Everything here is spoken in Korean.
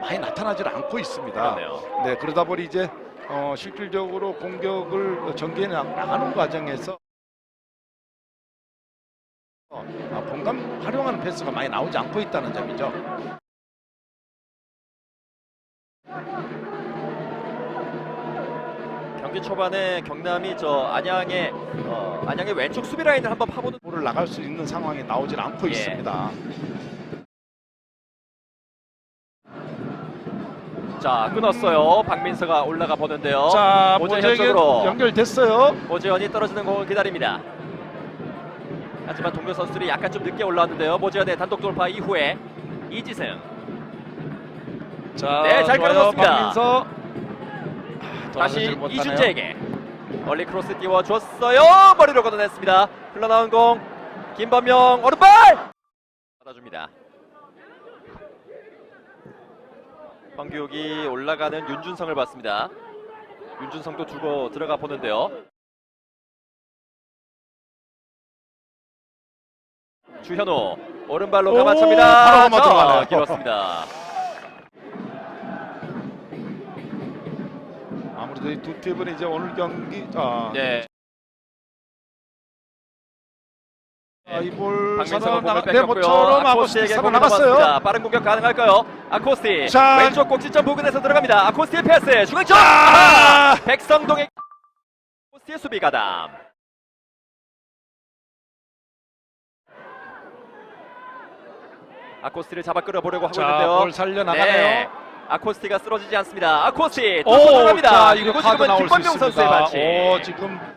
많이 나타나질 않고 있습니다. 그러네요. 네, 그러다 보니 이제 어, 실질적으로 공격을 전개해 나- 나가는 과정에서 어, 아, 공간 활용하는 패스가 많이 나오지 않고 있다는 점이죠. 경기 초반에 경남이 저 안양의 어, 안양의 왼쪽 수비 라인을 한번 파보는 볼을 나갈 수 있는 상황이 나오질 않고 예. 있습니다. 자 끊었어요. 박민서가 올라가 보는데요. 자, 오재현 모재현 쪽으로. 연결됐어요. 모재현이 떨어지는 공을 기다립니다. 하지만 동료 선수들이 약간 좀 늦게 올라왔는데요. 모재현의 단독 돌파 이후에 이지승 자, 네, 잘. 끊어졌습니다. 박민서. 아, 다시. 이준재에게 멀리 크로스 띄워줬어요. 머리로 걷어냈습니다. 흘러나온 공 김범용 오른발 받아줍니다. 황규욱이 올라가는 윤준성을 봤습니다. 윤준성도 두고 들어가 보는데요. 주현우 오른발로 오, 감아찹니다. 바로. 길었습니다. 아무래도 이 두 팀은 이제 오늘 경기 아, 네. 아, 이볼 박민서가 공을 살아나가 네, 뺏겼고요. 모처럼 아고스티 아코스티에게 공이. 넘어갔습니다. 빠른 공격 가능할까요? 아코스티 자. 왼쪽 꼭지점 부근에서 들어갑니다. 아코스티의 패스 중앙쪽 아! 백성동의 아코스티의 수비 가담. 아코스티를 잡아 끌어보려고 하고 자, 있는데요. 볼 살려 나가네요. 네. 아코스티가 쓰러지지 않습니다. 아코스티 또 오, 들어갑니다. 자, 이거 그리고 카드 지금은 나올 수 김범용 선수의 있습니다. 반칙. 오, 지금